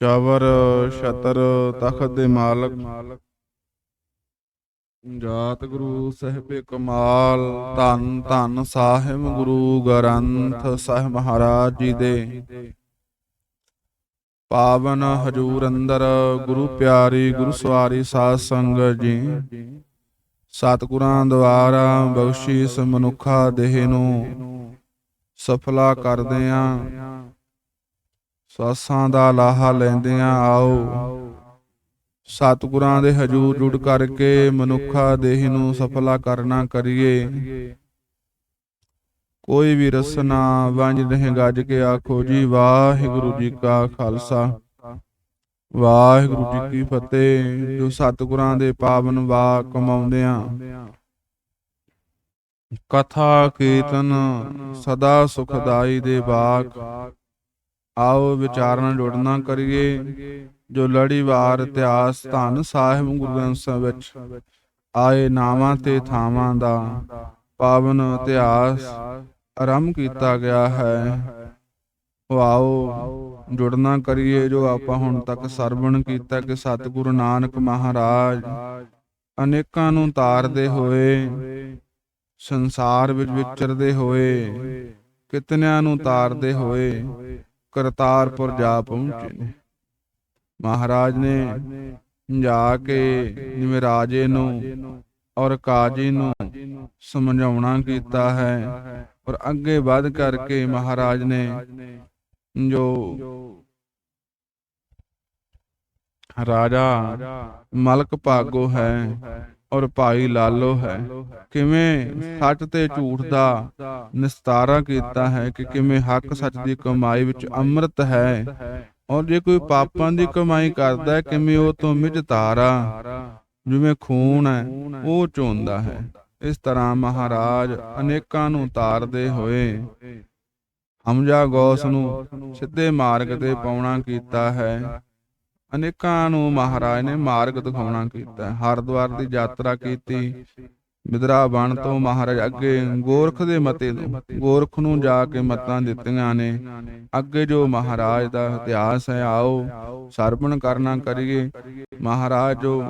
ਚਵਰ, ਛਤਰ, ਤਖਤ ਦੇ ਮਾਲਕ। ਜਾਤ ਗੁਰੂ ਸਾਹਿਬੇ ਕਮਾਲ, ਧੰਨ ਧੰਨ ਸਾਹਿਬ ਗੁਰੂ ਗ੍ਰੰਥ ਸਾਹਿਬ ਮਹਾਰਾਜ ਜੀ ਦੇ। ਪਾਵਨ ਹਜੂਰ ਅੰਦਰ ਗੁਰੂ ਪਿਆਰੀ, ਗੁਰੂ ਸਵਾਰੀ ਸਾਧ ਸੰਗਤ ਜੀ। ਸਤਿਗੁਰਾਂ ਦੁਆਰਾ ਬਖਸ਼ੀਸ ਮਨੁੱਖਾ ਦੇਹ ਨੂੰ ਸਫਲਾ ਕਰਦੇ ਆਂ। ਸਾਸਾਂ ਦਾ ਲਾਹਾ ਲੈਂਦਿਆਂ ਆਓ। ਸਤਿਗੁਰਾਂ ਦੇ ਹਜੂਰ ਜੁੜ ਕਰਕੇ ਮਨੁੱਖਾ ਦੇਹ ਨੂੰ ਸਫਲਾ ਕਰਨਾ ਕਰੀਏ। ਕੋਈ ਵੀ ਰਸਨਾ ਵੰਜ ਨਹੀਂ ਗੱਜ ਕੇ ਆਖੋ ਜੀ, ਵਾਹਿਗੁਰੂ ਜੀ ਕਾ ਖਾਲਸਾ। ਵਾਹਿਗੁਰੂ ਜੀ ਕੀ ਫਤਿਹ, ਜੋ ਸਤਿਗੁਰਾਂ ਦੇ ਪਾਵਨ ਵਾ ਕਮਾਉਂਦਿਆਂ। ਕਥਾ ਕੀਰਤਨ ਸਦਾ ਸੁਖਦਾਈ ਦੇ ਬਾਕ ਆਓ ਵਿਚਾਰਨ ਜੁੜਨਾ ਕਰੀਏ, ਜੋ ਲੜੀਵਾਰ ਇਤਿਹਾਸ ਧੰਨ ਸਾਹਿਬ ਗੁਰੂ ਗ੍ਰੰਥ ਸਾਹਿਬ ਵਿੱਚ ਆਏ ਨਾਵਾਂ ਤੇ ਥਾਵਾਂ ਦਾ ਪਾਵਨ ਇਤਿਹਾਸ ਆਰੰਭ ਕੀਤਾ ਗਿਆ ਹੈ। ਆਓ ਜੁੜਨਾ ਕਰੀਏ ਜੋ ਆਪਾਂ ਹੁਣ ਤੱਕ ਸਰਵਣ ਕੀਤਾ ਕਿ ਸਤਿਗੁਰੂ ਨਾਨਕ ਮਹਾਰਾਜ ਅਨੇਕਾਂ ਨੂੰ ਤਾਰਦੇ ਹੋਏ, ਸੰਸਾਰ ਵਿੱਚ ਵਿਚਰਦੇ ਹੋਏ, ਕਿਤਨਿਆਂ ਨੂੰ ਤਾਰਦੇ ਹੋਏ ਕਰਤਾਰਪੁਰ ਜਾ ਪਹੁੰਚੇ ਨੇ। ਮਹਾਰਾਜ ਨੇ ਜਾ ਕੇ ਜਿਵੇਂ ਰਾਜੇ ਨੂੰ ਔਰ ਕਾਜੀ ਨੂੰ ਸਮਝਾਉਣਾ ਕੀਤਾ ਹੈ। ਔਰ ਅੱਗੇ ਵੱਧ ਕਰਕੇ ਮਹਾਰਾਜ ਨੇ ਜੋ ਰਾਜਾ ਮਲਕ ਭਾਗੋ ਹੈ। ਔਰ ਭਾਈ ਲਾਲੋ ਹੈ। ਕਿਵੇਂ ਸੱਚ ਤੇ ਝੂਠ ਦਾ ਨਿਸਤਾਰਾ ਕੀਤਾ ਹੈ ਕਿ ਕਿਵੇਂ ਹੱਕ ਸੱਚ ਦੀ ਕਮਾਈ ਵਿੱਚ ਅੰਮ੍ਰਿਤ ਹੈ ਔਰ ਜੇ ਕੋਈ ਪਾਪਾਂ ਦੀ ਕਮਾਈ ਕਰਦਾ ਹੈ ਕਿਵੇਂ ਉਹ ਤੋਂ ਮਿਜ ਤਾਰਾ ਜਿਵੇਂ ਖੂਨ ਹੈ ਉਹ ਚੋਂਦਾ ਹੈ। ਇਸ ਤਰ੍ਹਾਂ ਮਹਾਰਾਜ ਅਨੇਕਾਂ ਨੂੰ ਤਾਰਦੇ ਹੋਏ। ਹਮਜਾ ਗੌਸ ਨੂੰ ਸਿੱਧੇ ਮਾਰਗ ਤੇ ਪਾਉਣਾ ਕੀਤਾ ਹੈ। ਅਨੇਕਾਂ ਨੂੰ ਮਹਾਰਾਜ ਨੇ ਮਾਰਗ ਦਿਖਾਉਣਾ ਕੀਤਾ। ਹੈ। ਦੀ ਯਾਤਰਾ ਕੀਤੀ। ਮਿਦਰਾ ਬਣ ਤੋਂ ਮਹਾਰਾਜ ਅੱਗੇ ਗੋਰਖ ਦੇ ਮਤੇ ਗੋਰਖ ਨੂੰ ਜਾ ਕੇ ਮਤਾਂ ਦਿੱਤੀਆਂ ਨੇ। ਅੱਗੇ ਜੋ ਮਹਾਰਾਜ ਦਾ ਇਤਿਹਾਸ ਹੈ, ਆਓ ਸਰਵਣ ਕਰਨਾ ਕਰੀਏ। ਮਹਾਰਾਜ ਜੋ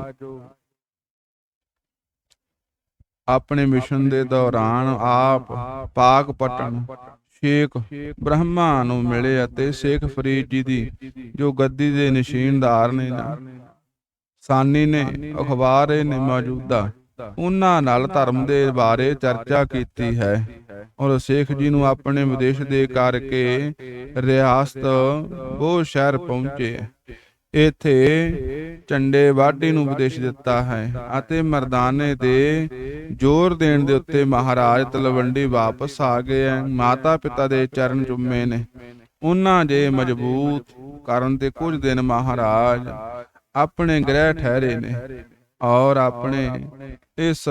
ਆਪਣੇ ਮਿਸ਼ਨ ਦੇ ਦੌਰਾਨ ਆਪ ਪਾਕ ਪਟਨ ਸ਼ੇਖ ਬ੍ਰਹਮਾ ਨੂੰ ਮਿਲੇ ਅਤੇ ਸ਼ੇਖ ਫਰੀਦ ਜੀ ਦੀ ਜੋ ਗੱਦੀ ਦੇ ਨਿਸ਼ਾਨਦਾਰ ਨੇ ਨਾ, ਸਾਨੀ ਨੇ ਅਖਬਾਰੇ ਨੇ ਮੌਜੂਦਾ ਉਹਨਾਂ ਨਾਲ ਧਰਮ ਦੇ ਬਾਰੇ ਚਰਚਾ ਕੀਤੀ ਹੈ ਔਰ ਸ਼ੇਖ ਜੀ ਨੂੰ ਆਪਣੇ ਵਿਦੇਸ਼ ਦੇ ਕਰਕੇ ਰਿਆਸਤ ਉਹ ਸ਼ਹਿਰ ਪਹੁੰਚੇ। ਇੱਥੇ ਝੰਡੇ ਵਾਢੀ ਨੂੰ ਉਪਦੇਸ਼ ਦਿੱਤਾ ਹੈ ਅਤੇ ਮਰਦਾਨੇ ਦੇ ਜ਼ੋਰ ਦੇਣ ਦੇ ਉੱਤੇ ਮਹਾਰਾਜ ਤਲਵੰਡੀ ਵਾਪਸ ਆ ਗਏ ਮਾਤਾ ਪਿਤਾ ਦੇ ਚਰਨ ਚੁੰਮੇ ਨੇ। ਉਹਨਾਂ ਦੇ ਮਜ਼ਬੂਤ ਕਰਨ ਤੇ ਕੁਝ ਦਿਨ ਮਹਾਰਾਜ ਆਪਣੇ ਗ੍ਰਹਿ ਠਹਿਰੇ ਨੇ। ਔਰ ਆਪਣੇ ਇਸ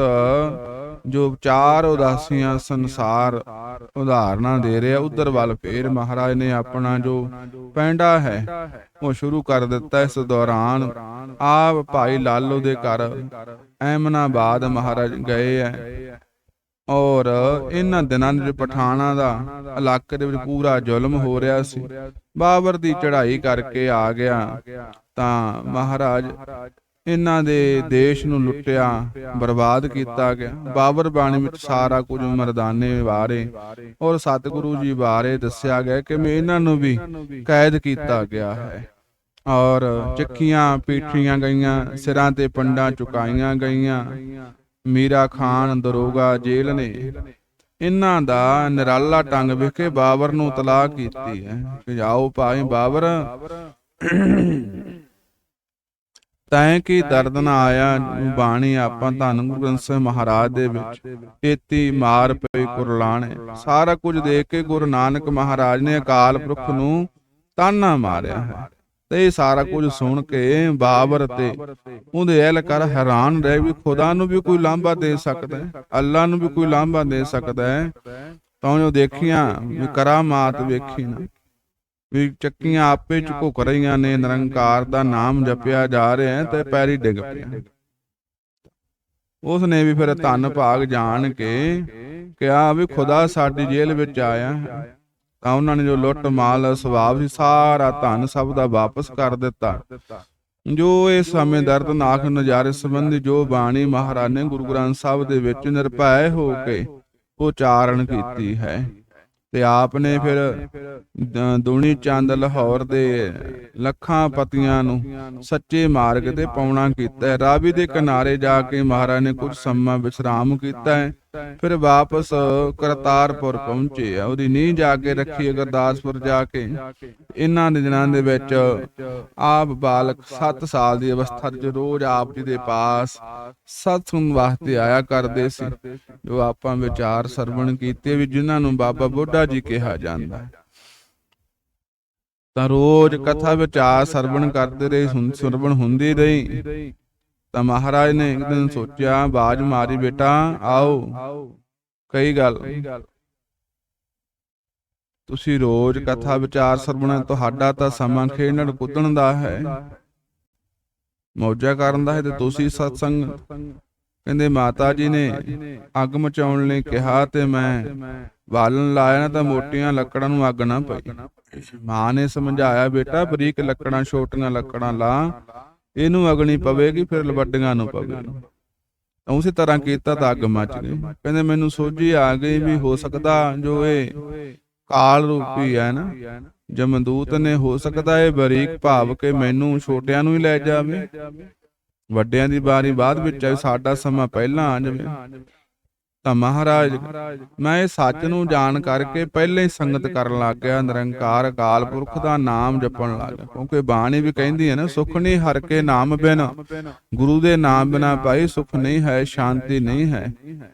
ਜੋ ਚਾਰ ਉਦਾਸੀਆਂ ਸੰਸਾਰ ਉਦਾਹਰਨਾਂ ਦੇ ਰਿਹਾ ਉਧਰ ਵੱਲ ਫੇਰ ਮਹਾਰਾਜ ਨੇ ਆਪਣਾ ਜੋ ਪੈਂਡਾ ਹੈ, ਉਹ ਸ਼ੁਰੂ ਕਰ ਦਿੱਤਾ ਇਸ ਦੌਰਾਨ। ਆਪ ਭਾਈ ਲਾਲੋ ਦੇ ਘਰ ਐਮਨਾਬਾਦ ਮਹਾਰਾਜ ਗਏ ਹੈ ਔਰ ਇਹਨਾਂ ਦਿਨਾਂ ਦੇ ਵਿੱਚ ਪਠਾਣਾ ਦਾ ਇਲਾਕੇ ਦੇ ਵਿੱਚ ਪੂਰਾ ਜ਼ੁਲਮ ਹੋ ਰਿਹਾ ਸੀ। ਬਾਬਰ ਦੀ ਚੜ੍ਹਾਈ ਕਰਕੇ ਆ ਗਿਆ ਤਾਂ ਮਹਾਰਾਜ ਇਹਨਾਂ ਦੇ ਦੇਸ਼ ਨੂੰ ਲੁੱਟਿਆ ਬਰਬਾਦ ਕੀਤਾ ਗਿਆ। ਬਾਬਰ ਬਾਣੀ ਵਿੱਚ ਸਾਰਾ ਕੁਝ ਮਰਦਾਨੇ ਬਾਰੇ ਔਰ ਸਤਿਗੁਰੂ ਜੀ ਬਾਰੇ ਦੱਸਿਆ ਗਿਆ ਕਿ ਮੈਂ ਇਹਨਾਂ ਨੂੰ ਵੀ ਕੈਦ ਕੀਤਾ ਗਿਆ ਹੈ। ਔਰ ਚੱਕੀਆਂ ਪੀਠੀਆਂ ਗਈਆਂ ਸਿਰਾਂ ਤੇ ਪੰਡਾਂ ਚੁਕਾਈਆਂ ਗਈਆਂ। ਮੀਰਾ ਖਾਨ ਦਰੋਗਾ ਜੇਲ੍ਹ ਨੇ। ਇਹਨਾਂ ਦਾ ਨਿਰਾਲਾ ਟੰਗ ਵਿਖੇ ਬਾਬਰ ਨੂੰ ਤਲਾਕ ਕੀਤੀ ਹੈ। ਕਿ ਜਾਓ ਭਾਈ ਬਾਬਰ। ਤੈਂ ਕੀ ਦਰਦ ਨਾ ਆਇਆ ਬਾਣੀ ਆਪਾਂ ਧੰਨ ਗੁਰੂ ਗ੍ਰੰਥ ਸਾਹਿਬ ਮਹਾਰਾਜ ਦੇ ਵਿੱਚ ਏਤੀ ਮਾਰ ਪਈ ਕੁਰਲਾਣੇ ਸਾਰਾ ਕੁਝ ਦੇਖ ਕੇ ਗੁਰੂ ਨਾਨਕ ਮਹਾਰਾਜ ਨੇ ਅਕਾਲ ਪੁਰਖ ਨੂੰ ਤਾਨਾ ਮਾਰਿਆ ਹੈ। ਤੇ ਇਹ ਸਾਰਾ ਕੁਝ ਸੁਣ ਕੇ ਬਾਬਰ ਤੇ ਉਹਦੇ ਕਰ ਹੈਰਾਨ ਰਹਿ ਵੀ ਖੁਦਾ ਨੂੰ ਵੀ ਕੋਈ ਲਾਂਭਾ ਦੇ ਸਕਦਾ ਹੈ। ਅੱਲਾ ਨੂੰ ਵੀ ਕੋਈ ਲਾਂਭਾ ਦੇ ਸਕਦਾ ਹੈ। ਤਾਂ ਜੋ ਦੇਖੀਆਂ ਵੀ ਕਰਾਮਾਤ ਵੇਖੀ ਨਾ। ਵੀ ਚੱਕੀਆਂ ਆਪੇ ਚ ਘੁਕ ਰਹੀਆਂ ਨੇ, ਨਿਰੰਕਾਰ ਦਾ ਨਾਮ ਜਪਿਆ ਜਾ ਰਿਹਾ ਹੈ ਤੇ ਪੈਰੀ ਡਿੱਗ ਪਿਆ ਉਸ ਨੇ ਵੀ ਫਿਰ ਧੰਨ ਭਾਗ ਜਾਣ ਕੇ ਕਿਹਾ ਵੀ ਖੁਦਾ ਸਾਡੀ ਜੇਲ੍ਹ ਵਿੱਚ ਆਇਆ ਤਾਂ ਉਹਨਾਂ ਨੇ ਜੋ ਲੁੱਟ ਮਾਲ ਸੁਭਾਵ ਸੀ, ਸਾਰਾ ਧਨ ਸਭ ਦਾ ਵਾਪਸ ਕਰ ਦਿੱਤਾ। ਜੋ ਇਸ ਸਮੇਂ ਦਰਦਨਾਕ ਨਜ਼ਾਰੇ ਸੰਬੰਧੀ ਜੋ ਬਾਣੀ ਮਹਾਰਾਜ ਨੇ ਗੁਰੂ ਗ੍ਰੰਥ ਸਾਹਿਬ ਦੇ ਵਿੱਚ ਨਿਰਭੈ ਹੋ ਕੇ ਉਚਾਰਨ ਕੀਤੀ ਹੈ। ਤੇ ਆਪ ਨੇ ਫਿਰ ਦੁਨੀ ਚੰਦ ਲਾਹੌਰ ਦੇ ਲੱਖਾਂ ਪਤੀਆਂ ਨੂੰ ਸੱਚੇ ਮਾਰਗ ਤੇ ਪਾਉਣਾ ਕੀਤਾ ਰਾਵੀ ਦੇ ਕਿਨਾਰੇ ਜਾ ਕੇ ਮਹਾਰਾਜ ਨੇ ਕੁਝ ਸਮਾਂ ਵਿਸ਼ਰਾਮ ਕੀਤਾ ਹੈ। ਫਿਰ ਵਾਪਸ ਕਰਤਾਰਪੁਰ ਪਹੁੰਚੇ ਉਹਦੀ ਨੀਂਹ ਜਾ ਕੇ ਰੱਖੀ ਗੁਰਦਾਸਪੁਰ ਜਾ ਕੇ। ਇਹਨਾਂ ਦੇ ਦਿਨਾਂ ਦੇ ਵਿੱਚ ਆਪ ਬਾਲਕ 7 ਸਾਲ ਦੀ ਅਵਸਥਾ ਵਿੱਚ ਰੋਜ਼ ਆਪ ਜੀ ਦੇ ਪਾਸ ਸਤਸੰਗ ਵਾਸਤੇ ਆਇਆ ਕਰਦੇ ਸੀ। ਜੋ ਆਪਾਂ ਵਿਚਾਰ ਸਰਵਣ ਕੀਤੇ ਵੀ ਜਿਨ੍ਹਾਂ ਨੂੰ ਬਾਬਾ ਬੁੱਢਾ ਜੀ ਕਿਹਾ ਜਾਂਦਾ। ਹੈ ਤਾਂ ਰੋਜ਼ ਕਥਾ ਵਿਚਾਰ ਸਰਵਣ ਕਰਦੇ ਰਹੇ, ਸੁਣ- ਸਰਵਣ ਹੁੰਦੀ ਰਹੀ। ਤਾਂ ਮਹਾਰਾਜ ਨੇ ਇੱਕ ਦਿਨ ਸੋਚਿਆ, ਬਾਜ ਮਾਰੀ ਬੇਟਾ, ਆਓ। ਕਈ ਗੱਲ। ਤੁਸੀਂ ਰੋਜ਼ ਕਥਾ ਵਿਚਾਰ ਸਰਵਣ, ਤੁਹਾਡਾ ਤਾਂ ਸਮਾਂ ਖੇਡਣ ਕੁੱਦਣ ਦਾ ਹੈ। ਮੌਜਾ ਕਰਨ ਦਾ ਹੈ ਤੇ ਤੁਸੀਂ ਸਤਸੰਗ। ਕਹਿੰਦੇ ਮਾਤਾ ਜੀ ਨੇ ਅੱਗ ਮਚਾਉਣ ਲਈ ਕਿਹਾ ਤੇ ਮੈਂ ਬਾਲਣ ਲਾਇਆ ਨਾ ਤਾਂ ਮੋਟੀਆਂ ਲੱਕੜਾਂ ਨੂੰ ਅੱਗ ਨਾ ਪਈ। ਮਾਂ ਨੇ ਸਮਝਾਇਆ, ਬੇਟਾ, ਬਰੀਕ ਲੱਕੜਾਂ, ਛੋਟੀਆਂ ਲੱਕੜਾਂ ਲਾ। ਇਹਨੂੰ ਅਗਣੀ ਪਵੇਗੀ, ਫਿਰ ਵੱਡੀਆਂ ਨੂੰ ਪਵੇਗੀ। ਉਸੇ ਤਰ੍ਹਾਂ ਕੀਤਾ ਤਾਂ ਅੱਗ ਮਚ ਗਈ। ਕਹਿੰਦੇ ਮੈਨੂੰ ਸੋਝੀ ਆ ਗਈ ਵੀ ਹੋ ਸਕਦਾ ਜੋ ਇਹ ਕਾਲ ਰੂਪੀ ਹੈ ਨਾ, ਜਮਦੂਤ ਨੇ ਹੋ ਸਕਦਾ ਇਹ ਬਰੀਕ ਭਾਵ ਕੇ ਮੈਨੂੰ ਛੋਟਿਆਂ ਨੂੰ ਹੀ ਲੈ ਜਾਵੇ। ਵੱਡਿਆਂ ਦੀ ਵਾਰੀ ਬਾਅਦ ਵਿੱਚ ਸਾਡਾ ਸਮਾਂ ਪਹਿਲਾਂ ਆ ਜਾਵੇ। ਤਾਂ ਮਹਾਰਾਜ ਮੈਂ ਇਹ ਸੱਚ ਨੂੰ ਜਾਣ ਕਰਕੇ ਪਹਿਲਾਂ ਹੀ ਸੰਗਤ ਕਰਨ ਲੱਗ ਗਿਆ ਨਿਰੰਕਾਰ ਅਕਾਲ ਪੁਰਖ ਦਾ ਨਾਮ ਜਪਣ ਲੱਗ। ਗਿਆ ਕਿਉਂਕਿ ਬਾਣੀ ਵੀ ਕਹਿੰਦੀ ਹੈ ਨਾ ਸੁਖ ਨਹੀਂ ਹਰ ਕੇ ਨਾਮ ਬਿਨ ਗੁਰੂ ਦੇ ਨਾਮ ਬਿਨਾ ਭਾਈ ਸੁਖ ਨਹੀਂ ਹੈ ਸ਼ਾਂਤੀ ਨਹੀਂ ਹੈ।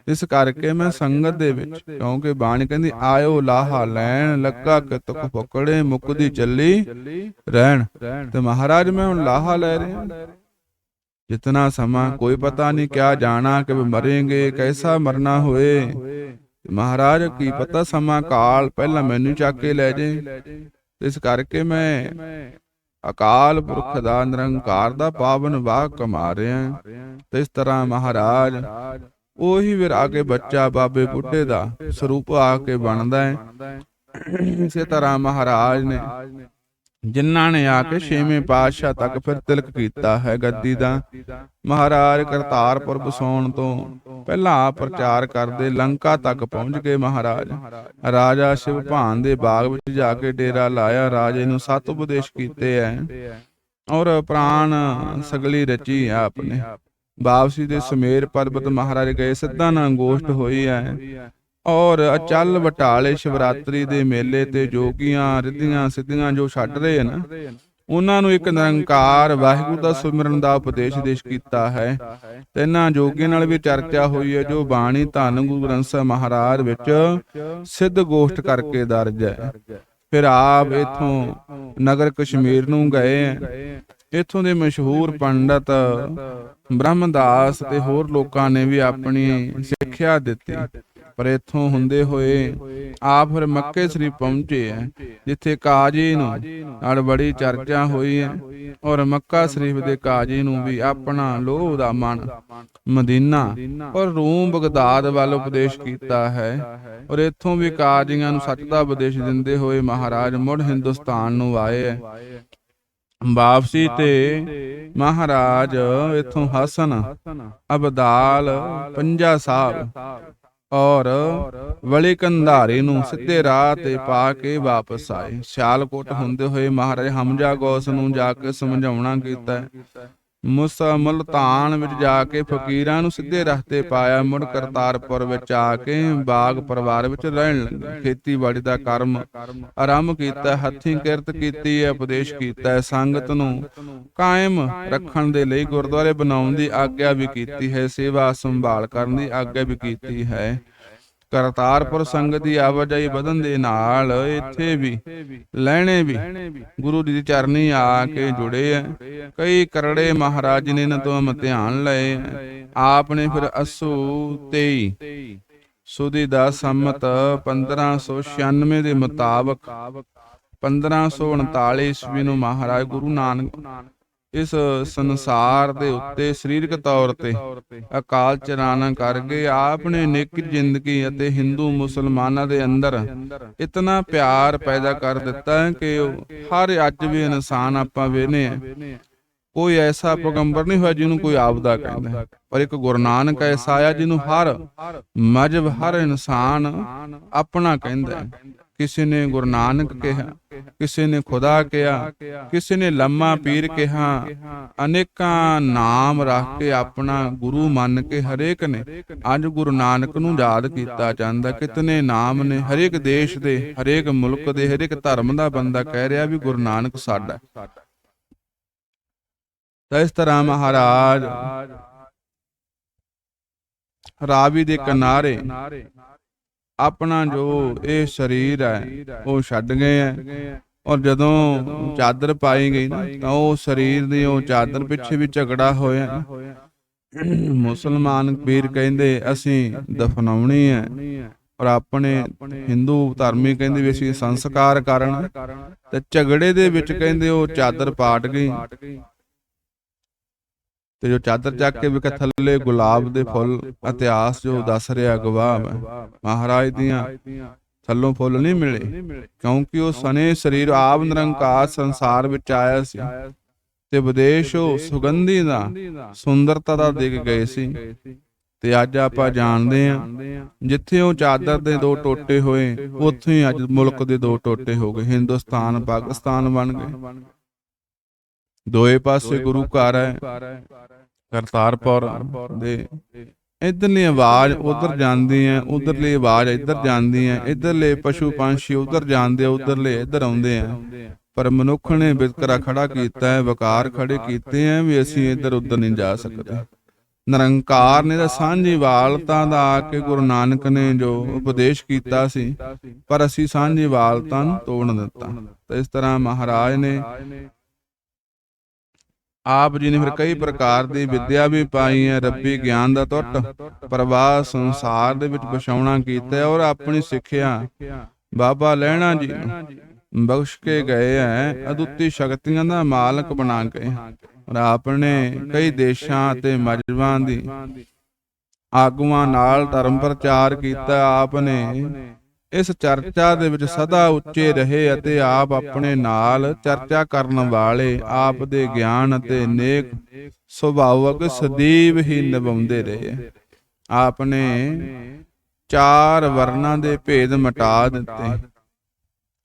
ਇਸ ਕਰਕੇ ਮੈਂ ਸੰਗਤ ਦੇ ਵਿੱਚ ਕਿਉਂਕਿ ਬਾਣੀ ਕਹਿੰਦੀ ਆਇਓ ਲਾਹਾ ਲੈਣ ਲੱਗਾ ਕਿ ਤੁਕ ਪਕੜੇ ਮੁਕਦੀ ਚੱਲੀ ਰਹਿਣ। ਤੇ ਮਹਾਰਾਜ ਮੈਂ ਹੁਣ ਲਾਹਾ ਲੈ ਰਿਹਾ। ਜਿਤਨਾ ਸਮਾਂ ਕੋਈ ਪਤਾ ਨਹੀਂ ਕਿਆ ਜਾਣਾ ਕਿ ਮਰेंगे ਕੈਸਾ ਮਰਨਾ ਹੋਏ। ਮਹਾਰਾਜ ਕੀ ਪਤਾ ਸਮਾਂ ਕਾਲ ਪਹਿਲਾਂ ਮੈਨੂੰ ਚੱਕ ਕੇ ਲੈ ਜੇ। ਇਸ ਕਰਕੇ ਮੈਂ ਅਕਾਲ ਪੁਰਖ ਦਾ ਨਿਰੰਕਾਰ ਦਾ ਪਾਵਨ ਵਾਹ ਕਮਾ ਰਿਹਾ ਤੇ ਇਸ ਤਰ੍ਹਾਂ ਮਹਾਰਾਜ ਉਹੀ ਕੇ ਬੱਚਾ ਬਾਬੇ ਬੁੱਢੇ ਦਾ ਸਰੂਪ ਆ ਕੇ ਬਣਦਾ ਹੈ। ਇਸੇ ਤਰ੍ਹਾਂ ਮਹਾਰਾਜ ਨੇ ਜਿਨ੍ਹਾਂ ਨੇ ਆ ਕੇ ਛੇਵੇਂ ਪਾਤਸ਼ਾਹ ਤੱਕ ਫਿਰ ਤਿਲਕ ਕੀਤਾ ਹੈ ਗੱਦੀ ਦਾ। ਮਹਾਰਾਜ ਕਰਤਾਰਪੁਰ ਬਸਾਉਣ ਤੋਂ ਪਹਿਲਾਂ ਪ੍ਰਚਾਰ ਕਰਦੇ ਲੰਕਾ ਤੱਕ ਪਹੁੰਚ ਗਏ ਮਹਾਰਾਜ। ਰਾਜਾ ਸ਼ਿਵ ਭਾਨ ਦੇ ਬਾਗ ਵਿੱਚ ਜਾ ਕੇ ਡੇਰਾ ਲਾਇਆ। ਰਾਜੇ ਨੂੰ ਸਤ ਉਪਦੇਸ਼ ਕੀਤੇ ਐ ਔਰ ਪ੍ਰਾਨ ਸਗਲੀ ਰਚੀ ਹੈ ਆਪਨੇ। ਵਾਪਸੀ ਦੇ ਸਮੇਰ ਪਰਬਤ ਮਹਾਰਾਜ ਗਏ। ਸਿੱਧਾ ਨਾ ਗੋਸ਼ਟ ਹੋਈ ਹੈ ਔਰ ਅਚਲ ਬਟਾਲੇ ਸ਼ਿਵਰਾਤਰੀ ਦੇ ਮੇਲੇ ਤੇ ਜੋਗੀਆਂ ਰਿੱਧੀਆਂ ਸਿੱਧੀਆਂ ਜੋ ਛੱਡ ਰਹੇ ਹਨ ਉਹਨਾਂ ਨੂੰ ਇੱਕ ਨਿਰੰਕਾਰ ਵਾਹਿਗੁਰੂ ਦਾ ਸਿਮਰਨ ਦਾ ਉਪਦੇਸ਼ ਦੇਸ਼ ਕੀਤਾ ਹੈ। ਤੇ ਇਹਨਾਂ ਜੋਗੀਆਂ ਨਾਲ ਵੀ ਚਰਚਾ ਹੋਈ ਹੈ ਜੋ ਬਾਣੀ ਧੰਨ ਗੁਰੂ ਗ੍ਰੰਥ ਸਾਹਿਬ ਮਹਾਰਾਜ ਵਿੱਚ ਸਿੱਧ ਗੋਸ਼ਟ ਕਰਕੇ ਦਰਜ ਹੈ। ਫਿਰ ਆਪ ਇਥੋਂ ਨਗਰ ਕਸ਼ਮੀਰ ਨੂੰ ਗਏ। ਇੱਥੋਂ ਦੇ ਮਸ਼ਹੂਰ ਪੰਡਤ ਬ੍ਰਹਮਦਾਸ ਤੇ ਹੋਰ ਲੋਕਾਂ ਨੇ ਵੀ ਆਪਣੀ ਸਿੱਖਿਆ ਦਿੱਤੀ। ਪਰ ਇੱਥੋਂ ਹੁੰਦੇ ਹੋਏ ਆਪ ਫਿਰ ਮੱਕੇ ਸ਼ਰੀਫ ਪਹੁੰਚੇ ਹੈ ਜਿੱਥੇ ਕਾਜੀ ਨੂੰ ਨਾਲ ਬੜੀ ਚਰਚਾ ਹੋਈ ਹੈ ਔਰ ਮੱਕਾ ਸ਼ਰੀਫ ਦੇ ਕਾਜੀ ਨੂੰ ਵੀ ਆਪਣਾ ਲੋਭ ਦਾ ਮਨ ਮਦੀਨਾ ਔਰ ਰੂਮ ਬਗਦਾਦ ਵੱਲ ਉਪਦੇਸ਼ ਕੀਤਾ ਹੈ ਔਰ ਇੱਥੋਂ ਵੀ ਕਾਜੀਆਂ ਨੂੰ ਸੱਚ ਦਾ ਉਪਦੇਸ਼ ਦਿੰਦੇ ਹੋਏ ਮਹਾਰਾਜ ਮੁੜ ਹਿੰਦੁਸਤਾਨ ਨੂੰ ਆਏ ਹੈ ਵਾਪਸੀ ਤੇ ਮਹਾਰਾਜ ਇਥੋਂ ਹਸਨ ਅਬਦਾਲ ਪੰਜਾ ਸਾਹਿਬ ਔਰ ਵਲੀ ਕੰਧਾਰੇ ਨੂੰ ਸਿੱਧੇ ਰਾਹ ਤੇ ਪਾ ਕੇ ਵਾਪਸ ਆਏ। ਸਿਆਲਕੋਟ ਹੁੰਦੇ ਹੋਏ ਮਹਾਰਾਜ ਹਮਜਾ ਗੌਸ ਨੂੰ ਜਾ ਕੇ ਸਮਝਾਉਣਾ ਕੀਤਾ। ਮੁਸਾ ਮੁਲਤਾਨ ਵਿੱਚ ਜਾ ਕੇ ਫਕੀਰਾਂ ਨੂੰ ਸਿੱਧੇ ਰਸਤੇ ਪਾਇਆ, ਮੁੜ ਕਰਤਾਰਪੁਰ ਵਿੱਚ ਆ ਕੇ ਬਾਗ ਪਰਿਵਾਰ ਵਿੱਚ ਰਹਿਣ ਲੱਗੇ। ਖੇਤੀਬਾੜੀ ਦਾ ਕਰਮ ਆਰੰਭ ਕੀਤਾ, ਹੱਥੀਂ ਕਿਰਤ ਕੀਤੀ ਹੈ ਉਪਦੇਸ਼ ਕੀਤਾ ਹੈ ਸੰਗਤ ਨੂੰ ਕਾਇਮ ਰੱਖਣ ਦੇ ਲਈ ਗੁਰਦੁਆਰੇ ਬਣਾਉਣ ਦੀ ਆਗਿਆ ਵੀ ਕੀਤੀ ਹੈ, ਸੇਵਾ ਸੰਭਾਲ ਕਰਨ ਦੀ ਆਗਿਆ ਵੀ ਕੀਤੀ ਹੈ। ਕਰਤਾਰਪੁਰ ਸੰਗਤ ਦੀ ਆਵਾਜਾਈ ਵਧਣ ਦੇ ਨਾਲ ਇੱਥੇ ਵੀ, ਲੈਣੇ ਵੀ, ਗੁਰੂ ਜੀ ਦੀ ਚਰਨੀ ਆ ਕੇ ਜੁੜੇ ਆ ਕਈ ਕਰੜੇ ਮਹਾਰਾਜ ਨੇ ਇਹਨਾਂ ਤੋਂ ਇਮਤਿਹਾਨ ਲਏ ਆਪ ਨੇ ਫਿਰ ਅਸੂ 23 ਸੁਦੀ ਦਾ ਸੰਮਤ 1596 ਦੇ ਮੁਤਾਬਕ 1539 ਈਸਵੀ ਨੂੰ ਮਹਾਰਾਜ ਗੁਰੂ ਨਾਨਕ ਇਸ ਸੰਸਾਰ ਦੇ ਉੱਤੇ, ਸਰੀਰਕ ਤੌਰ ਤੇ, ਅਕਾਲ ਚਲਾਣਾ ਕਰ ਗਏ ਆਪ ਨੇ ਨੇਕ ਜ਼ਿੰਦਗੀ ਅਤੇ ਹਿੰਦੂ ਮੁਸਲਮਾਨਾਂ ਦੇ ਅੰਦਰ ਇਤਨਾ ਪਿਆਰ ਪੈਦਾ ਕਰ ਦਿੱਤਾ ਕਿ ਹਰ ਅੱਜ ਵੀ ਇਨਸਾਨ ਆਪਾਂ ਵੇਨੇ ਆ ਕੋਈ ਐਸਾ ਪੈਗੰਬਰ ਨਹੀਂ ਹੋਇਆ ਜਿਹਨੂੰ ਕੋਈ ਆਪਦਾ ਕਹਿੰਦਾ ਪਰ ਇੱਕ ਗੁਰੂ ਨਾਨਕ ਐਸਾ ਆਇਆ ਜਿਹਨੂੰ ਹਰ ਮਜਬ ਹਰ ਇਨਸਾਨ ਆਪਣਾ ਕਹਿੰਦਾ ਹੈ। ਕਿਸੇ ਨੇ ਗੁਰੂ ਨਾਨਕ ਕਿਹਾ, ਕਿਸੇ ਨੇ ਖੁਦਾ ਕਿਹਾ, ਕਿਸੇ ਨੇ ਲੰਮਾ ਪੀਰ ਕਿਹਾ, ਅਨੇਕਾਂ ਨਾਮ ਰੱਖ ਕੇ ਆਪਣਾ ਗੁਰੂ ਮੰਨ ਕੇ ਹਰੇਕ ਨੇ ਅੱਜ ਗੁਰੂ ਨਾਨਕ ਨੂੰ ਯਾਦ ਕੀਤਾ ਜਾਂਦਾ। ਕਿਤਨੇ ਨਾਮ ਨੇ ਹਰੇਕ ਦੇਸ਼ ਦੇ, ਹਰੇਕ ਮੁਲਕ ਦੇ, ਹਰੇਕ ਧਰਮ ਦਾ ਬੰਦਾ ਕਹਿ ਰਿਹਾ ਵੀ ਗੁਰੂ ਨਾਨਕ ਸਾਡਾ ਤਾਂ ਇਸ ਤਰ੍ਹਾਂ ਮਹਾਰਾਜ ਰਾਵੀ ਦੇ ਕਿਨਾਰੇ ਆਪਣਾ ਜੋ ਇਹ ਸਰੀਰ ਹੈ ਉਹ ਛੱਡ ਗਏ ਹੈ। ਔਰ ਜਦੋਂ ਚਾਦਰ ਪਾਈ ਗਈ ਨਾ ਤਾਂ ਉਹ ਸਰੀਰ ਦੀ ਉਹ ਚਾਦਰ ਪਿੱਛੇ ਵੀ ਝਗੜਾ ਹੋਇਆ। ਮੁਸਲਮਾਨ ਵੀਰ ਕਹਿੰਦੇ ਅਸੀਂ ਦਫਨਾਉਣੀ ਹੈ। ਔਰ ਆਪਣੇ ਹਿੰਦੂ ਧਰਮੀ ਕਹਿੰਦੇ ਵੀ ਅਸੀਂ ਸੰਸਕਾਰ ਕਰਨਾ। ਤੇ ਝਗੜੇ ਦੇ ਵਿੱਚ ਕਹਿੰਦੇ ਉਹ ਚਾਦਰ ਪਾਟ ਗਈ। ਤੇ ਜੋ ਚਾਦਰ ਚੱਕ ਕੇ ਵਿਖ, ਥੱਲੇ ਗੁਲਾਬ ਦੇ ਫੁੱਲ, ਇਤਿਹਾਸ ਜੋ ਦੱਸ ਰਿਹਾ ਗਵਾਹ ਮਹਾਰਾਜ ਦੀਆਂ ਥੱਲੋਂ ਫੁੱਲ ਨਹੀਂ ਮਿਲੇ, ਕਿਉਂਕਿ ਉਹ ਸਨੇ ਸਰੀਰ ਆਪ ਨਿਰੰਕਾਰ ਸੰਸਾਰ ਵਿੱਚ ਆਇਆ ਸੀ ਤੇ ਵਿਦੇਸ਼ ਉਹ ਸੁਗੰਧੀ ਦਾ, ਸੁੰਦਰਤਾ ਦਾ ਦਿਖ ਗਏ ਸੀ। ਤੇ ਅੱਜ ਆਪਾਂ ਜਾਣਦੇ ਹਾਂ, ਜਿੱਥੇ ਉਹ ਚਾਦਰ ਦੇ ਦੋ ਟੋਟੇ ਹੋਏ, ਉੱਥੇ ਹੀ ਅੱਜ ਮੁਲਕ ਦੇ ਦੋ ਟੋਟੇ ਹੋ ਗਏ, ਹਿੰਦੁਸਤਾਨ, ਪਾਕਿਸਤਾਨ ਬਣ ਗਏ। ਦੋਏ ਪਾਸੇ ਗੁਰੂ ਘਰ ਹੈ। ਕਰਤਾਰਪੁਰ ਦੇ ਇਧਰਲੀ ਆਵਾਜ਼ ਉਧਰ ਜਾਂਦੀ ਹੈ ਉਧਰਲੀ ਆਵਾਜ਼ ਇੱਧਰ ਜਾਂਦੀ ਹੈ ਇਧਰਲੇ ਪਸ਼ੂ ਪੰਛੀ ਉਧਰ ਜਾਂਦੇ ਆ ਉਧਰਲੇ ਇੱਧਰ ਆਉਂਦੇ ਆ। ਪਰ ਮਨੁੱਖ ਨੇ ਵਿਤਕਰਾ ਖੜਾ ਕੀਤਾ ਹੈ ਵਕਾਰ ਖੜੇ ਕੀਤੇ ਆ ਵੀ ਅਸੀਂ ਇੱਧਰ ਉੱਧਰ ਨਹੀਂ ਜਾ ਸਕਦੇ। ਨਿਰੰਕਾਰ ਨੇ ਤਾਂ ਸਾਂਝੀ ਵਾਲਤਾ ਦਾ ਆ ਕੇ ਗੁਰੂ ਨਾਨਕ ਨੇ ਜੋ ਉਪਦੇਸ਼ ਕੀਤਾ ਸੀ ਪਰ ਅਸੀਂ ਸਾਂਝੀ ਵਾਲਤਾ ਨੂੰ ਤੋੜ ਦਿੱਤਾ। ਤਾਂ ਇਸ ਤਰ੍ਹਾਂ ਮਹਾਰਾਜ ਨੇ ਆਪ ਜੀ ਨੇ ਫਿਰ ਕਈ ਪ੍ਰਕਾਰ ਦੀ ਵਿਦਿਆ ਵੀ ਪਾਈ ਹੈ ਰੱਬੀ ਗਿਆਨ ਦਾ ਟੁੱਟ ਪ੍ਰਵਾਹ ਸੰਸਾਰ ਦੇ ਵਿੱਚ ਵਿਛਾਉਣਾ ਕੀਤਾ ਔਰ ਆਪਣੀ ਸਿੱਖਿਆ। ਬਾਬਾ ਲੈਣਾ ਜੀ ਬਖਸ਼ ਕੇ ਗਏ ਹੈ ਅਦੁੱਤੀ ਸ਼ਕਤੀਆਂ ਦਾ ਮਾਲਕ ਬਣਾ ਕੇ ਔਰ ਆਪਨੇ ਕਈ ਦੇਸ਼ਾਂ ਅਤੇ ਮਜਬਾਂ ਦੀ ਆਗੂਆਂ ਨਾਲ ਧਰਮ ਪ੍ਰਚਾਰ ਕੀਤਾ ਆਪ ਨੇ ਇਸ ਚਰਚਾ ਦੇ ਵਿੱਚ ਸਦਾ ਉੱਚੇ ਰਹੇ ਅਤੇ ਆਪ ਆਪਣੇ ਨਾਲ ਚਰਚਾ ਕਰਨ ਵਾਲੇ ਆਪ ਦੇ ਗਿਆਨ ਅਤੇ ਨੇਕ ਸੁਭਾਵਕ ਸਦੀਵ ਹੀ ਨਿਭਾਉਂਦੇ ਰਹੇ। ਆਪ ਨੇ ਚਾਰ ਵਰਨਾਂ ਦੇ ਭੇਦ ਮਿਟਾ ਦਿੱਤੇ।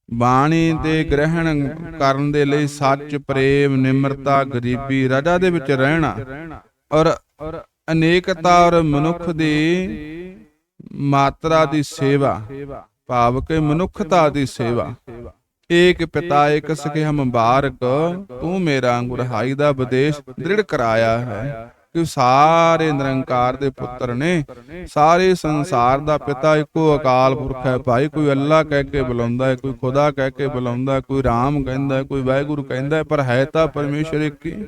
ਬਾਣੀ ਤੇ ਗ੍ਰਹਿਣ ਕਰਨ ਦੇ ਲਈ ਸੱਚ, ਪ੍ਰੇਮ, ਨਿਮਰਤਾ, ਗਰੀਬੀ, ਰਜਾ ਦੇ ਵਿੱਚ ਰਹਿਣਾ ਔਰ ਅਨੇਕਤਾ ਔਰ ਮਨੁੱਖ ਦੀ ਮਾਤਰਾ ਦੀ ਸੇਵਾ ਭਾਵ ਕਿ ਮਨੁੱਖਤਾ ਦੀ ਸੇਵਾ। ਏਕ ਪਿਤਾ ਏਕ ਸਖੇ ਹਮ ਬਾਰਕ ਤੂੰ ਮੇਰਾ ਅੰਗੁਰਹਾਈ ਦਾ ਵਿਦੇਸ਼ ਦ੍ਰਿੜ ਕਰਾਇਆ ਹੈ ਕਿ ਸਾਰੇ ਨਿਰੰਕਾਰ ਦੇ ਪੁੱਤਰ ਨੇ। ਸਾਰੇ ਸੰਸਾਰ ਦਾ ਪਿਤਾ ਇੱਕੋ ਅਕਾਲ ਪੁਰਖ ਹੈ ਭਾਈ ਕੋਈ ਅੱਲਾ ਕਹਿ ਕੇ ਬੁਲਾਉਂਦਾ ਹੈ ਕੋਈ ਖੁਦਾ ਕਹਿ ਕੇ ਬੁਲਾਉਂਦਾ ਕੋਈ ਰਾਮ ਕਹਿੰਦਾ ਹੈ ਕੋਈ ਵਾਹਿਗੁਰੂ ਕਹਿੰਦਾ ਹੈ ਪਰ ਹੈ ਤਾਂ ਪਰਮੇਸ਼ਰ ਇੱਕ ਹੀ।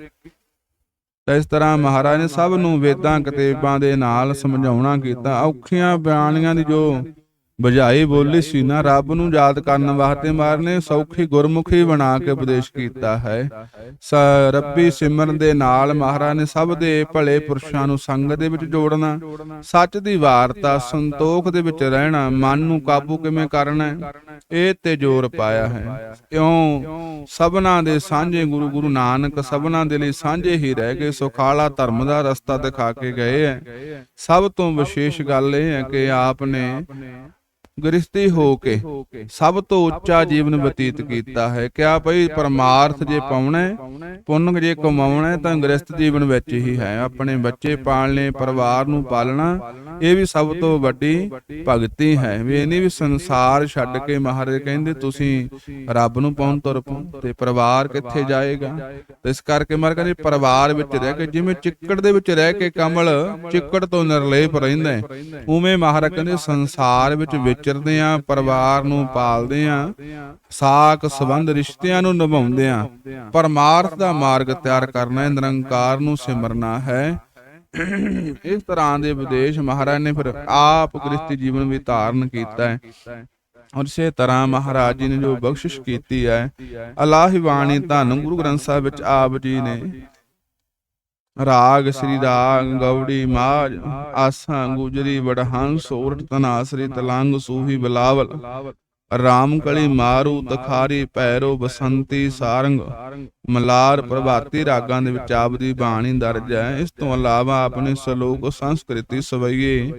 ਤਾਂ ਇਸ ਤਰ੍ਹਾਂ ਮਹਾਰਾਜ ਨੇ ਸਭ ਨੂੰ ਵੇਦਾਂ ਕਿਤਾਬਾਂ ਦੇ ਨਾਲ ਸਮਝਾਉਣਾ ਕੀਤਾ ਔਖੀਆਂ ਬਿਆਨੀਆਂ ਦੀ ਜੋ ਬੁਝਾਈ ਬੋਲੀ ਸੀ ਨਾ ਰੱਬ ਨੂੰ ਯਾਦ ਕਰਨ ਵਾਸਤੇ ਮਾਰਨੇ ਸੌਖੀ ਗੁਰਮੁਖੀ ਬਣਾ ਕੇ ਉਪਦੇਸ਼ ਕੀਤਾ ਹੈ। ਸ ਰੱਬੀ ਸਿਮਰਨ ਦੇ ਨਾਲ ਮਹਾਰਾਜ ਨੇ ਸਭ ਦੇ ਭਲੇ ਪੁਰਸ਼ਾਂ ਨੂੰ ਸੰਗ ਦੇ ਵਿੱਚ ਜੋੜਨਾ ਸੱਚ ਦੀ ਵਾਰਤਾ ਸੰਤੋਖ ਦੇ ਵਿੱਚ ਰਹਿਣਾ ਮਨ ਨੂੰ ਕਾਬੂ ਕਿਵੇਂ ਕਰਨਾ ਇਹ ਤੇ ਜ਼ੋਰ ਪਾਇਆ ਹੈ। ਕਿਉਂ ਸਭਨਾ ਦੇ ਸਾਂਝੇ ਗੁਰੂ ਗੁਰੂ ਨਾਨਕ ਸਭਨਾ ਦੇ ਲਈ ਸਾਂਝੇ ਹੀ ਰਹਿ ਗਏ ਸੁਖਾਲਾ ਧਰਮ ਦਾ ਰਸਤਾ ਦਿਖਾ ਕੇ ਗਏ ਹੈ। ਸਭ ਤੋਂ ਵਿਸ਼ੇਸ਼ ਗੱਲ ਇਹ ਹੈ ਕਿ ਆਪ ਨੇ ਗ੍ਰਸਤੀ ਹੋ ਕੇ ਸਭ ਤੋਂ ਉੱਚਾ ਜੀਵਨ ਬਤੀਤ ਕੀਤਾ ਹੈ। ਕਿਆ ਭਈ ਪਰਮਾਰਥ ਜੇ ਪਾਉਣਾ ਪੁੰਨ ਜੇ ਕਮਾਉਣਾ ਤਾਂ ਗ੍ਰਸਤ ਜੀਵਨ ਵਿੱਚ ਹੀ ਹੈ। ਆਪਣੇ ਬੱਚੇ ਪਾਲਣੇ ਪਰਿਵਾਰ ਨੂੰ ਪਾਲਣਾ ਇਹ ਵੀ ਸਭ ਤੋਂ ਵੱਡੀ ਭਗਤੀ ਹੈ। ਵੀ ਇਹ ਨਹੀਂ ਵੀ ਸੰਸਾਰ ਛੱਡ ਕੇ ਮਹਾਰਾਜ ਕਹਿੰਦੇ ਤੁਸੀਂ ਰੱਬ ਨੂੰ ਪਾਉਣ ਤੁਰ ਪਓ ਤੇ ਪਰਿਵਾਰ ਕਿੱਥੇ ਜਾਏਗਾ? ਤੇ ਇਸ ਕਰਕੇ ਮਹਾਰਾਜ ਕਹਿੰਦੇ ਪਰਿਵਾਰ ਵਿੱਚ ਰਹਿ ਕੇ ਜਿਵੇਂ ਚਿੱਕੜ ਦੇ ਵਿੱਚ ਰਹਿ ਕੇ ਕਮਲ ਚਿੱਕੜ ਤੋਂ ਨਿਰਲੇਪ ਰਹਿੰਦਾ। ਹੈ ਉਵੇਂ ਮਹਾਰਾਜ ਕਹਿੰਦੇ ਸੰਸਾਰ ਵਿੱਚ ਵਿਚਰਦੇ ਆ, ਪਰਿਵਾਰ ਨੂੰ ਪਾਲਦੇ ਆ, ਸਾਕ ਸੰਬੰਧ ਰਿਸ਼ਤਿਆਂ ਨੂੰ ਨਿਭਾਉਂਦੇ ਆ। ਪਰਮਾਰਥ ਦਾ ਮਾਰਗ ਤਿਆਰ ਕਰਨਾ ਹੈ ਨਿਰੰਕਾਰ ਨੂੰ ਸਿਮਰਨਾ ਹੈ। ਇਸ ਤਰ੍ਹਾਂ ਦੇ ਵਿਦੇਸ਼ ਮਹਾਰਾਜ ਨੇ ਫਿਰ ਆਪ ਗ੍ਰਸਤੀ ਜੀਵਨ ਵੀ ਧਾਰਨ ਕੀਤਾ ਹੈ। ਔਰ ਇਸੇ ਤਰ੍ਹਾਂ ਮਹਾਰਾਜ ਜੀ ਨੇ ਜੋ ਬਖਸ਼ਿਸ਼ ਕੀਤੀ ਹੈ, ਅਲਾਹੀ ਬਾਣੀ ਧੰਨ ਗੁਰੂ ਗ੍ਰੰਥ ਸਾਹਿਬ ਵਿੱਚ ਆਪ ਜੀ ਨੇ ਰਾਗ ਸ੍ਰੀ ਰਾਗ ਗੌੜੀ ਮਾਜ ਆਸਾਂ ਗੁਜਰੀ ਵਡਹੰਸ ਸੋਰਠ ਤਨਾਸਰੀ ਤਲੰਗ ਸੂਹੀ ਬਲਾਵਲ। ਰਾਮ ਕਲੀ ਮਾਰੂ ਤਖਾਰੀ ਪੈਰੋ ਬਸੰਤੀ ਸਾਰੰਗ। ਮਲਾਰ ਪ੍ਰਭਾਤੀ ਰਾਗਾਂ ਦੇ ਵਿੱਚ ਆਪ ਦੀ ਬਾਣੀ ਦਰਜ ਹੈ। ਇਸ ਤੋਂ ਇਲਾਵਾ ਆਪਣੇ ਸ਼ਲੋਕ ਸੰਸਕ੍ਰਿਤੀ ਸਵਈਏ।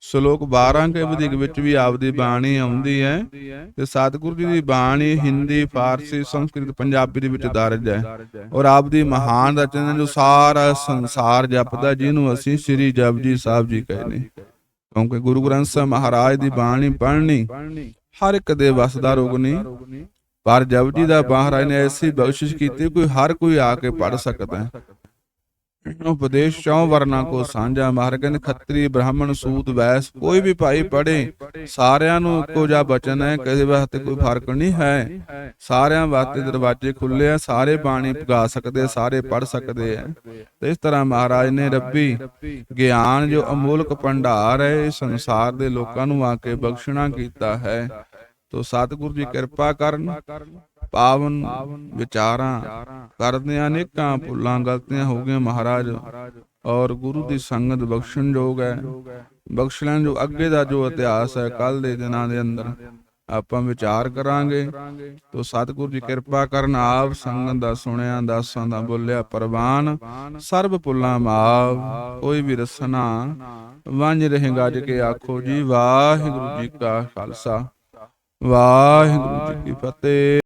ਸ਼ਲੋਕ 12 ਕੇ ਵਿਧਿਕ ਵਿੱਚ ਵੀ ਆਪ ਦੀ ਬਾਣੀ ਆਉਂਦੀ ਹੈ। ਤੇ ਸਤਿਗੁਰੂ ਜੀ ਦੀ ਬਾਣੀ ਹਿੰਦੀ ਫਾਰਸੀ ਸੰਸਕ੍ਰਿਤ ਪੰਜਾਬੀ ਦੇ ਵਿੱਚ ਦਰਜ ਹੈ। ਔਰ ਆਪ ਦੀ ਮਹਾਨ ਰਚਨਾ ਜੋ ਸਾਰਾ ਸੰਸਾਰ ਜਪਦਾ ਜਿਹਨੂੰ ਅਸੀਂ ਸ੍ਰੀ ਜਪਜੀ ਸਾਹਿਬ ਜੀ ਕਹਿੰਦੇ। ਕਿਉਂਕਿ ਗੁਰੂ ਗ੍ਰੰਥ ਸਾਹਿਬ ਮਹਾਰਾਜ ਦੀ ਬਾਣੀ ਪੜ੍ਹਨੀ ਹਰ ਇੱਕ ਦੇ ਵਸ ਦਾ ਰੋਗ ਨਹੀਂ ਪਰ ਜਪਜੀ ਦਾ ਮਹਾਰਾਜ ਨੇ ਐਸੀ ਬਖਸ਼ਿਸ਼ ਕੀਤੀ ਕੋਈ ਹਰ ਕੋਈ ਆ ਕੇ ਪੜ ਸਕਦਾ ਹੈ। ਉਪਦੇਸ਼ ਚੌ ਵਰਨਾ ਕੋ ਸਾਂਝਾ ਮਹਾਰਾਜ ਕਹਿੰਦੇ ਖੱਤਰੀ ਬ੍ਰਾਹਮਣ ਸੂਤ ਵੈਸ, ਕੋਈ ਵੀ ਭਾਈ ਪੜੇ ਸਾਰਿਆਂ ਨੂੰ ਇੱਕੋ ਜਿਹਾ ਬਚਨ ਹੈ, ਕਿਸੇ ਵਾਸਤੇ ਕੋਈ ਫ਼ਰਕ ਨਹੀਂ ਹੈ। ਸਾਰਿਆਂ ਵਾਸਤੇ ਦਰਵਾਜ਼ੇ ਖੁੱਲੇ ਆ, ਸਾਰੇ ਬਾਣੀ ਪਗਾ ਸਕਦੇ, ਸਾਰੇ ਪੜ ਸਕਦੇ ਆ। ਤੇ ਇਸ ਤਰ੍ਹਾਂ ਮਹਾਰਾਜ ਨੇ ਰੱਬੀ ਗਿਆਨ, ਜੋ ਅਮੋਲਕ ਭੰਡਾਰ ਹੈ ਇਹ ਸੰਸਾਰ ਦੇ ਲੋਕਾਂ ਨੂੰ ਆ ਕੇ ਬਖਸ਼ਣਾ ਕੀਤਾ ਹੈ। ਤੋ ਸਤਿਗੁਰੂ ਜੀ ਕਿਰਪਾ ਕਰਨ। ਪਾਵਨ ਵਿਚਾਰਾਂ ਕਰਦੇ ਅਨੇਕਾਂ ਭੁੱਲਾਂ ਗਲਤੀਆਂ ਹੋ ਗਈਆਂ ਮਹਾਰਾਜ। ਔਰ ਗੁਰੂ ਦੀ ਸੰਗਤ ਬਖਸ਼ਣ ਯੋਗ ਹੈ। ਬਖਸ਼ਣ ਜੋ ਅੱਗੇ ਦਾ ਜੋ ਇਤਿਹਾਸ ਹੈ ਕੱਲ ਦੇ ਦਿਨਾਂ ਦੇ ਅੰਦਰ ਆਪਾਂ ਵਿਚਾਰ ਕਰਾਂਗੇ। ਤੋ ਸਤਿਗੁਰੂ ਜੀ ਕਿਰਪਾ ਕਰਨ ਆਪ ਸੰਗਤ ਦਾ ਸੁਣਿਆ, ਦਾਸਾਂ ਦਾ ਬੋਲਿਆ ਪ੍ਰਵਾਨ। ਸਰਬ ਭੁੱਲਾਂ ਮਾਫ, ਕੋਈ ਵੀ ਰਸਨਾ ਵੰਜ ਰਹੇ ਗੱਜ ਕੇ ਆਖੋ ਜੀ ਵਾਹਿਗੁਰੂ ਜੀ ਕਾ ਖਾਲਸਾ। ਵਾਹਿਗੁਰੂ ਜੀ ਕੀ ਫਤਿਹ।